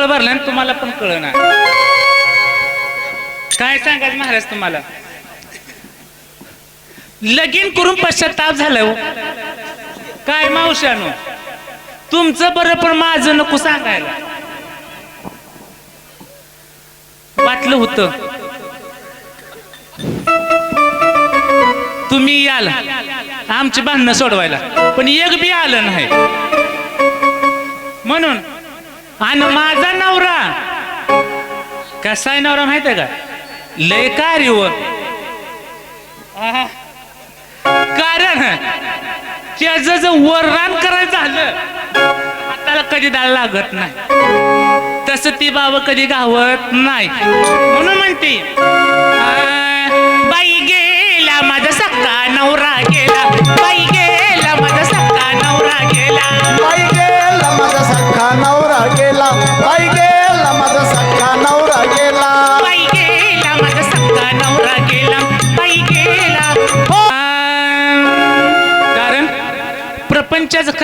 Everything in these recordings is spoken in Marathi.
पंचळ भरला आणि तुम्हाला पण कळणार काय सांगायचं महाराज तुम्हाला? लगीन करून पश्चाताप झालं हो. काय मावशानो तुमचं बरं पण माझं नको सांगायला. वाटलं होत. तुम्ही याल. आमची भांडणं सोडवायला. पण एक बी आलं नाही. म्हणून आणि माझा नवरा. कसा आहे नवरा माहीत आहे का? लय कार्य कारण त्याचं जर वररान करायचं झालं हाताला कधी दाल लागत नाही. तसं ती बाबा कधी गावत नाही. म्हणून म्हणते बाई गेला माझा सक्का नवरा गेला. बाई गेला माझा सक्का नवरा गेला. बाई गेला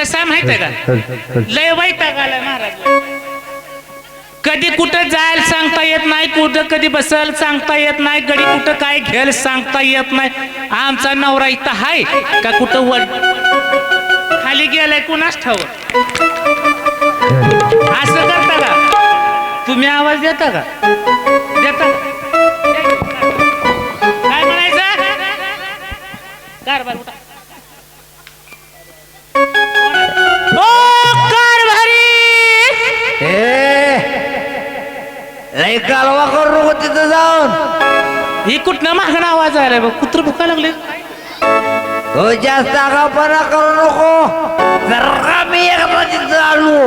कसं आहे माहीत आहे का? लय वैताग आलाय महाराज. कधी कुठं जायला सांगता येत नाही कुठं कधी बसल सांगता येत नाही गडी कुठं काय घेल सांगता येत नाही. आमचा नवरा इथं हाय का कुठं वड खाली गेलाय कुणाच ठाव असं करता का? तुम्ही आवाज देता का? देता? काय म्हणायचं? कारभार लय कालवा करू नको तिथं जाऊन. ही कुठनं मागणं आवाज आलाय बघ कुत्र भुका लागले. हो जास्त आगापणा करू नको. जर का मी एकदा तिथं आलो.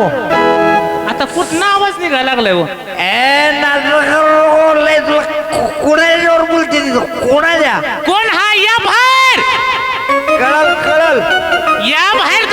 आता कुठनं आवाज निघायला लागलाय हो? ए नाटक करू नको. लय तुला कोणाच्यावर बोलते तिथं? कोणाच्या? कोण? हा या बाहेर. कळल कळल. या बाहेर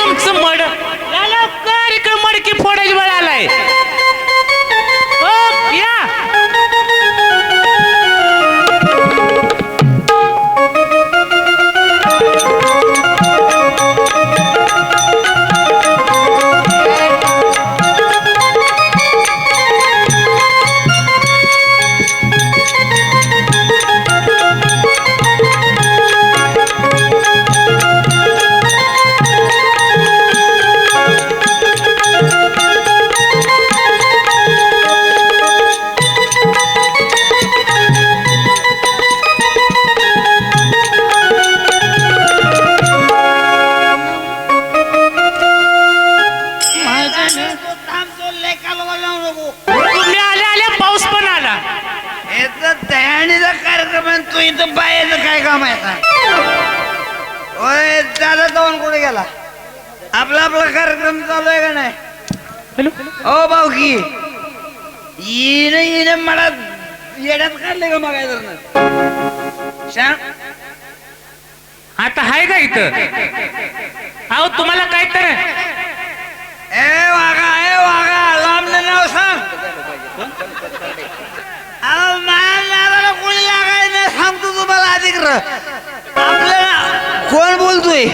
येणं येणं मला येड्यात काढले का आता हाय का इथं? अहो तुम्हाला काय तर? ए वागा ए वागा लांबलं नाव सांग. नावाला कोणी लागायचं नाही सांगतो तुम्हाला अधिक आपल्याला कोण बोलतोय?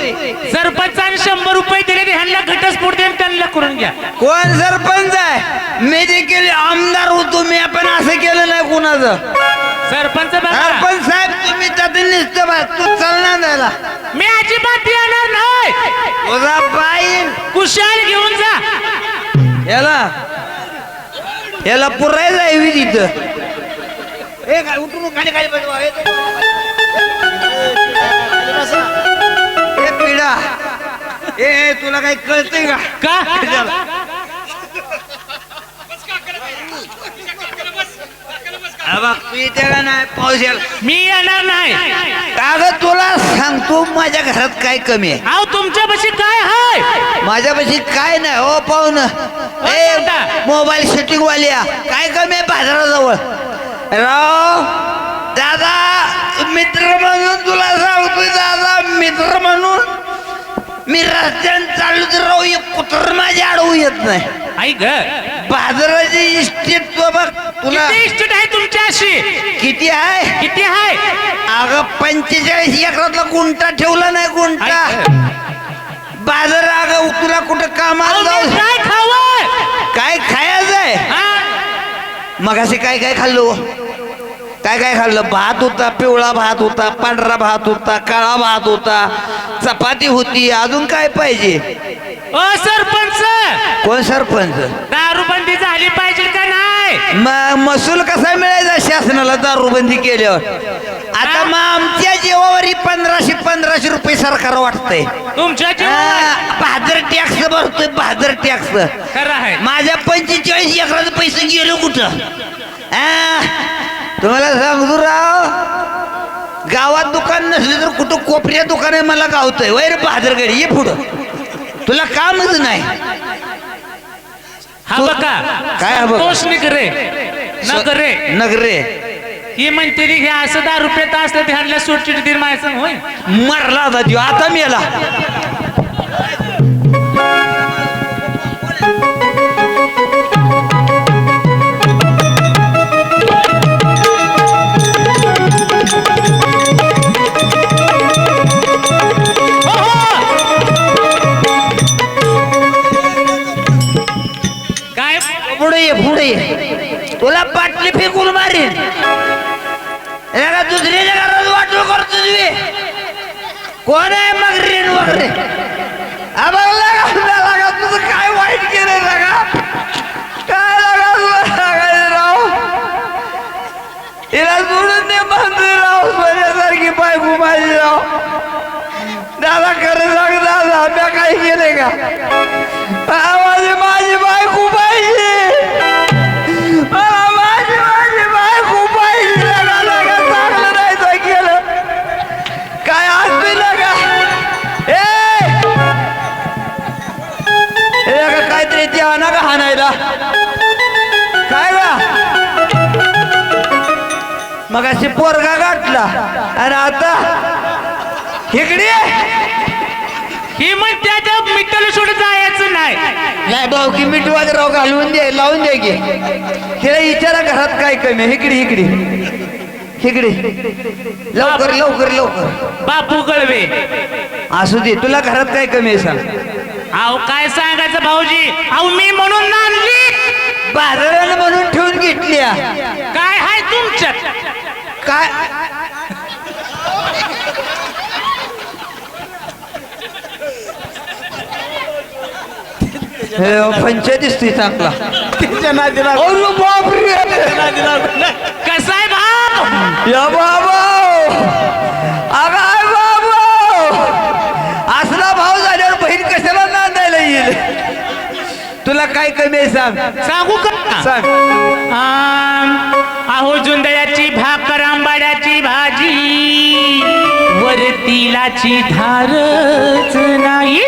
सरपंचाने शंभर रुपये दिले ते ह्यांना घटस्फोट देऊन त्यांना करून घ्या. कोण सरपंच आहे? मी देखील आमदार होतो मी आपण असं केलं नाही कुणाचं. सरपंच बघा सरपंच साहेब तुम्ही त्यातून निसतं बा तू चालणार द्यायला मी अजिबात येणार नाही. तुझा बाई. कुशाल घेऊन जा. याला याला पुरायचं आहे तिथं ए काय उठून खाली खाली बसवा ए, ते- ए पिढा ए तुला काही कळतंय का? का? हा बघ तू इथे का नाही? पाऊस मी येणार नाही. कागद तुला सांगतो माझ्या घरात काय कमी आहे? अहो तुमच्यापाशी काय हाय? माझ्यापाशी काय नाही हो पाहुण ए दादा. मोबाईल सेटिंग वाली. काय कमी आहे बाजाराजवळ? राव दादा मित्र म्हणून तुला सांगतोय दादा मित्र म्हणून? मी रस्त्याने तर राव एक कुत्र माझ्या अडवू येत नाही. आई ग. बाजाराची इस्टेट तो बघ तुला. किती इस्टेट आहे तुमच्याशी? किती आहे? किती आहे? अगं पंचेचाळीस एकरातला गुंटा ठेवला नाही गुंटा आई ग. बाजार अगं तुला कुठं कामाला जाऊ. काय खावं? काय खायचंय हा? मग असे काय काय खाल्लो? काय काय खाल्लं? भात होता पिवळा भात होता पांढरा भात होता काळा भात होता. चपाती होती अजून काय पाहिजे? ओ सरपंच! कोण सरपंच? दारूबंदी झाली पाहिजे का नाही? मग महसूल कसा मिळायचा? शासनाला दारूबंदी केल्यावर. आता मग आमच्या जीवावर पंधराशे पंधराशे रुपये सरकार वाटतंय. तुमच्या जीवावर? हा, बहादर टॅक्स भरतोय बहादर टॅक्स खरं आहे. माझ्या पंचेचाळीस एकराचे पैसे गेलो कुठं? हा? तुम्हाला सांगतो राव गावात दुकान नसले तर कुठं कोपऱ्या दुकान आहे मला गावतंय. वैर बहादरगडी ये पुढं. तुला कामच नाही. हा बघा. काय हा बघा? संतोष निगरे. नगरे. नगरे. ही म्हणते ती हे असं दारू पेत असलं ते ह्यांना सुटचिट दिन माहिती होय? मरला होता आता मेला. काय? पुढे ये पुढे ये. तुला बाटली फेकून मारीन. वाटलं कोण आहे मग रेन वगैरे लागा तुझं काय वाईट केलंय लागा काय लागा तुला लागायचं राव. हिला सोडून दे म्हणतोय राव सोन्यासारखी बायको माझी राव. दादा खरं सांग दादा म्या काय केले का? माझी माझी बायको पाहिजे हे लगा काहीतरी ते आणा का हाणायला. काय का मग अशी पोरगा गाठला. आणि आता इकडे ही म्हणते आता मिठ्ठल सोडून जायचं नाही. नाही भाऊ की मिठवा राव घालवून दे लावून दे की. तिला विचारा घरात काय कमी? आहे? इकडे इकडे इकडे लवकर लवकर लवकर. बापू गळवे. असू दे तुला घरात काय कमी आहे सांग. अहो काय सांगायचं भाऊजी? अहो मी म्हणून आणली बाजाराला म्हणून ठेवून घेतली हा. काय हाय तुमच्यात? काय? हे पंचायत दिसतोय चांगला. अरे बापरे! कसा आहे भाऊ? या बाबा अगाय बाबा असला भाव झाल्यावर बहीण कशाला नांदायला येईल तुला काय कमी आहे सांग? सांगू का? सांग. आम, अहो जुंदयाची भाकर आंबाड्याची भाजी वर तिलाची धारच नाही.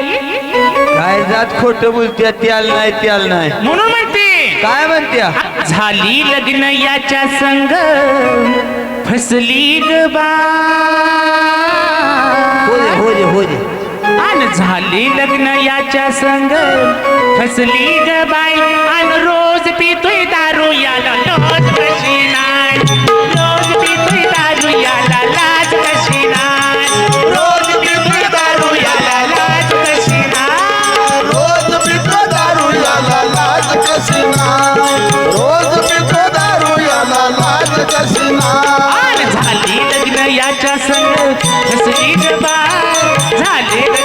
काय जात खोट बोलते त्याल नाही त्याल नाही. म्हणून म्हणते. काय म्हणत्या? झाली लग्न याच्या संग फसली ग बा. हो दे हो दे हो दे छान झाली लग्न याच्या संग. फसली ग बाई आणि रोज पितोय दारू याला लाज कशी नाय रोज पितोय दारू याला लाज कशी नाय रोज पितोय दारू याला लाज कशी नाय रोज पितो दारू याला लाज कशी नाय रोज पितो दारू याला लाज कशी नाय झाली लग्न याच्या संग. फसली ग बाई झाले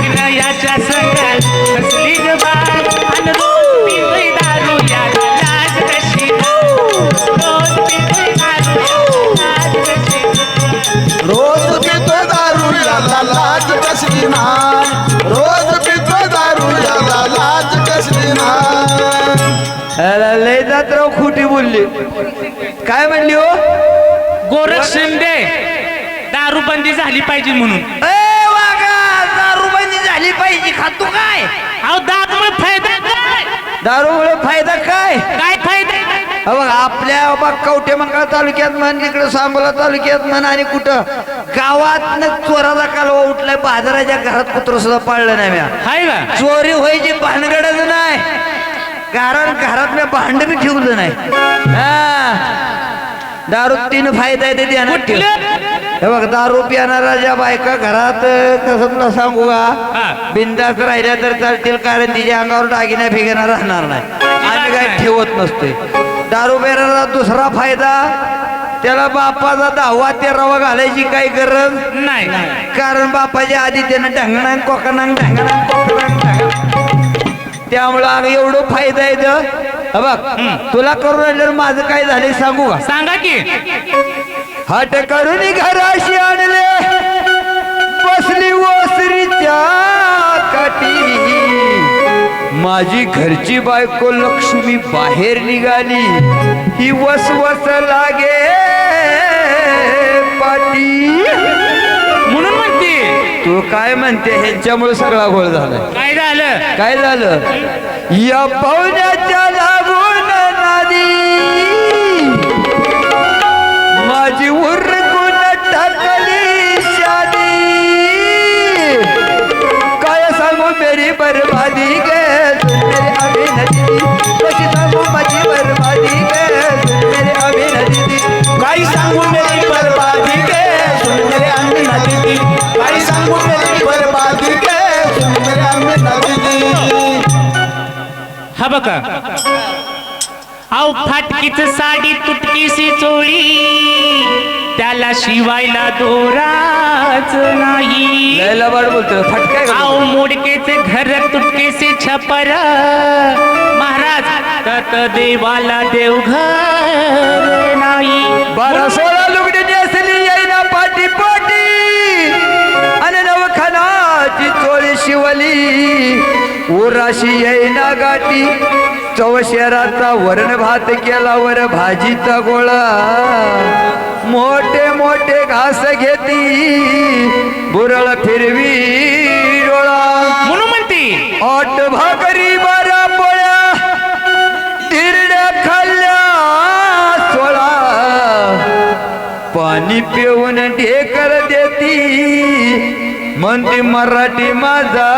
बोलली. काय म्हणली हो? गोरख शिंदे दारूबंदी झाली पाहिजे म्हणून. ए वागा दारूबंदी झाली पाहिजे. खातो काय? अहो दारूमुळे फायदा काय? दारूमुळे फायदा काय? काय फायदा? बघ आपल्या बा कवठे मंगळ तालुक्यात म्हण इकडे सांगोला तालुक्यात म्हण आणि कुठं? गावात चोराचा कालवा उठलाय बाजाराच्या घरात कुत्र सुद्धा पाळलं नाही म्या. हाय का चोरी व्हायची भानगडच नाही. कारण घरात मी ठेवलं नाही. हा. दारू तीन फायदा आहे ते ध्यानात ठेव. कुठलं? हे बघ दारू पिणारा ज्या बायका घरात कसं तुला सांगू. का? बिंदास राहिल्या तर चालतील कारण तिच्या अंगावर दागिना फिगिना राहणार नाही. आम्ही काय ठेवत नसतोय. दारू बेराला दुसरा फायदा त्याला बापाचा दहावा तेरावा घालायची काही गरज नाही. कारण बापाच्या आधी त्यानं ढंगणांग कोकणांग ढंगणांग कोकणांग. त्यामुळं आम्ही एवढं फायदा येतं हा बघ तुला करून राहिल्यावर माझं काय झालंय सांगू का? सांगा की. हट करून घराशी आणले. बसली ओसरीच्या काठी. माझी घरची बायको लक्ष्मी बाहेर निघाली. ही वसवस लागे पाटी. तू काय म्हणते ह्यांच्यामुळे सगळा घोळ झालाय? काय झालं? काय झालं? या पाहुण्याच्या लागून नादी. माझी उरकून टाकली शादी. काय सांगू मेरी बरबादी गे बघा. अहो फाटकीच साडी तुटकीशी चोळी. त्याला शिवायला दोराच नाही. अहो मोडकेचे घर तुटकेसे छपर. महाराज तत देवाला देवघर नाही. बारा सोळा लुगडी नेसली येईना पाटी पाटी. आणि नवखनाची चोळी शिवली. उराशी येईना गाठी. चौशेराचा वरण भात केला वर भाजीचा गोळा. मोठे मोठे घास घेती. बुरळ फिरवी डोळा. म्हणून म्हणते आठ भाकरी बारा पोळ्या. तिरड्या खाल्ल्या सोळा. पाणी पिऊन ढेकर देती. म्हणते मराठी माझा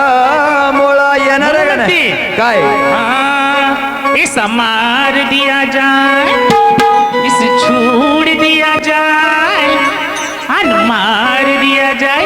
येणार आहे का नाही काय? हाँ, इस मार दिया जाए इस छोड़ दिया जाए अन मार दिया जाए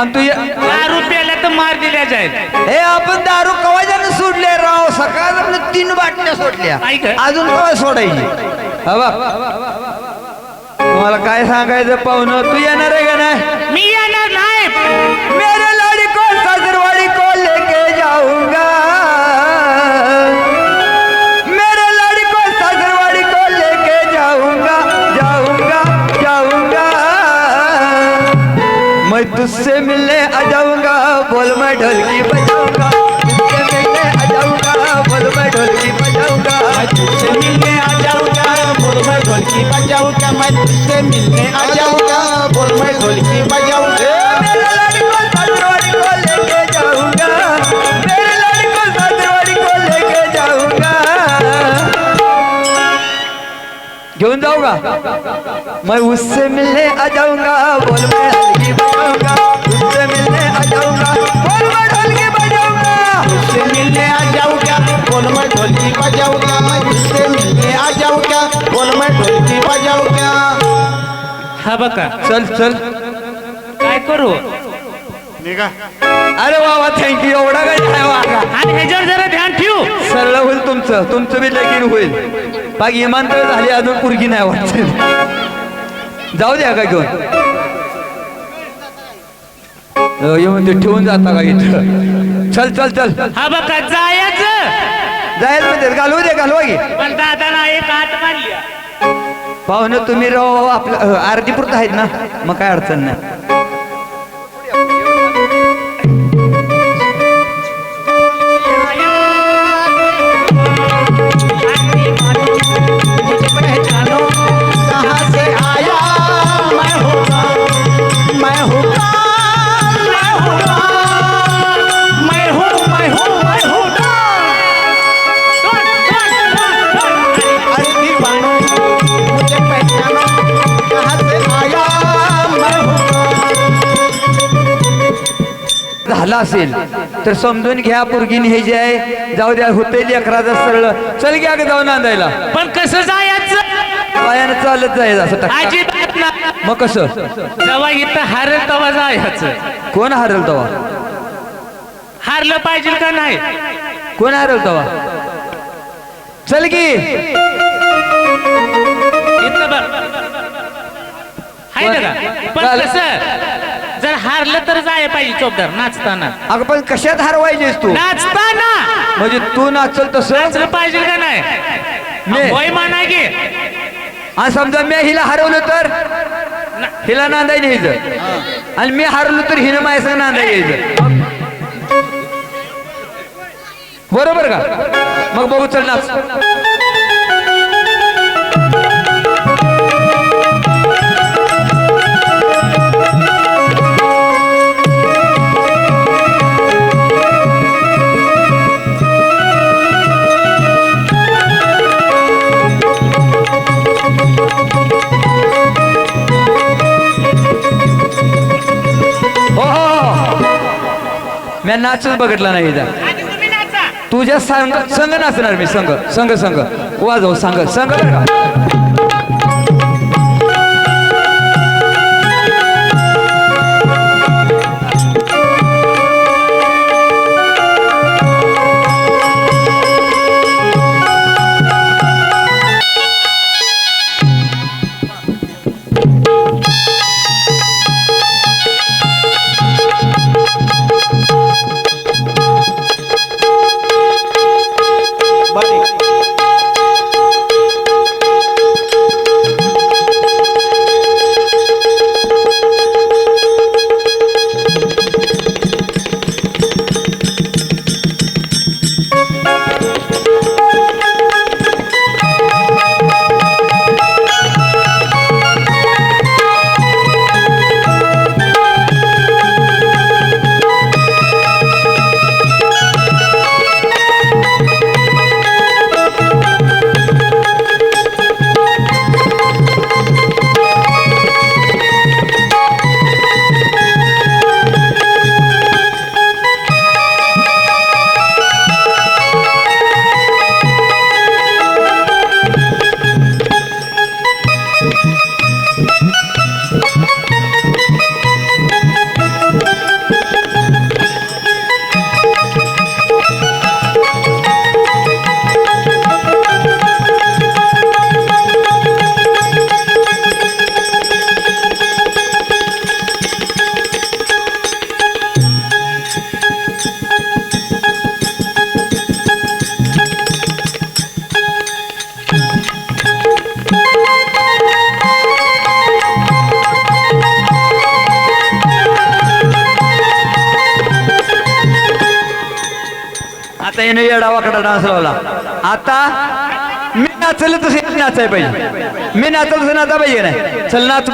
सांगितलंय थांब तू ये- दारू प्याला तर मार दिल्या जाईल हे आपण दारू कवाच्यानं सोडले राव? सकाळ तीन बाटल्या सोडल्या. ऐक. अजून कवा सोडायची हा बघ तुम्हाला काय सांगायचं पाहुणं? तू येणार आहे का नाही? मी येणार नाही. मेरे मैं तुझसे मिलने आ जाऊँगा बोल मैं ढोलकी बजाऊँगा। तुझसे मिलने आ जाऊँगा बोल मैं ढोलकी बजाऊँगा। तुझसे मिलने आ जाऊँगा बोल मैं ढोलकी बजाऊँगा। मैं तुझसे मिलने आ जाऊँगा बोल मैं ढोलकी बजाऊँगा। मेरे लाड़ी को ससुरवाड़ी को लेके जाऊँगा? मैं उससे मिलने आ जाऊंगा बोल मैं हल्की बजाऊंगा। उससे मिलने आ जाऊंगा बोल मैं ढोलकी बजाऊंगा। तुझसे मिलने आ जाऊंगा बोल मैं ढोलकी बजाऊंगा। मैं तुझसे मिलने आ जाऊंगा बोल मैं ढोलकी बजाऊंगा। हा बघा. चल चल. काय करू? अरे वा वा थँक्यू एवढा काय नाही वा आणि ह्याच्यावर जरा ध्यान ठेवू. सरळ होईल तुमचं. तुमचं बी लगीन होईल. बाकी इमानतळ झाली अजून पुरगी नाही वाटत. जाऊ द्या का घेऊन. अ, येऊन ते ठेवून जाता का इथं चल चल चल. हा बघा जायचं. जायला म्हणते घालू दे घालवा की. पण दादाना एक हात मारली. पाहुणं तुम्ही राव आपलं अर्धी पुरतं आहेत ना. मग काय अडचण नाही. असेल तर समजून घ्या पोरगीन हे जे आहे जाऊ द्या होते लेकराचं सरळ. चल घ्या ग जाऊन नांदायला पण कसं जायचं? पायानं चालत जायचं असं. अजिबात मग कसं? जेव्हा इथं हारेल तेव्हा जायचं. कोण हरल तवा हारलं पाहिजे का नाही? कोण हरल तवा चल की. इथं बघ. हाय ना. का पण. कसं? जर हारलं तर जाय पाहिजे चोपदार नाचताना. अगं पण कशात हरवायचीस तू? नाचताना. म्हणजे तू नाचल तसं? नाचलं पाहिजे का नाही. होय म्हणा की? आणि समजा मी हिला हरवलं तर? हिला नांदाय न्यायचं. आणि मी हरवलो तर हिनं माझ्या नांदाय यायचं बरोबर का? मग बघू चल नाच. नाचच बघितला नाही तुझ्या संग संग नाचणार मी संग संग संग. वाजव संग संग आता वाकडा डान्स लावला. आता मी नाचलं तसं नाचाय पाहिजे. मी नाचलं तसं नाचा पाहिजे नाही? चल नाच